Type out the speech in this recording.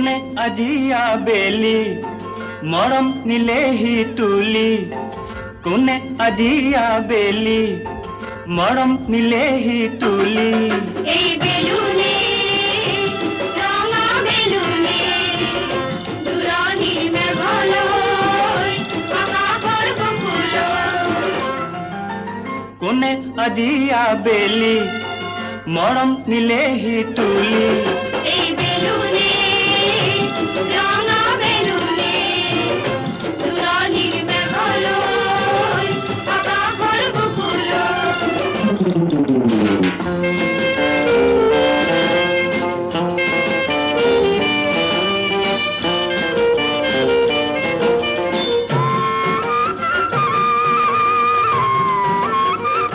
में अजिया बेली मोरम नीले ही तूली। कोने अजिया बेली मोरम नीले ही तूली। ए अजिया बेली मोरम नीले ही तूली ए बेलू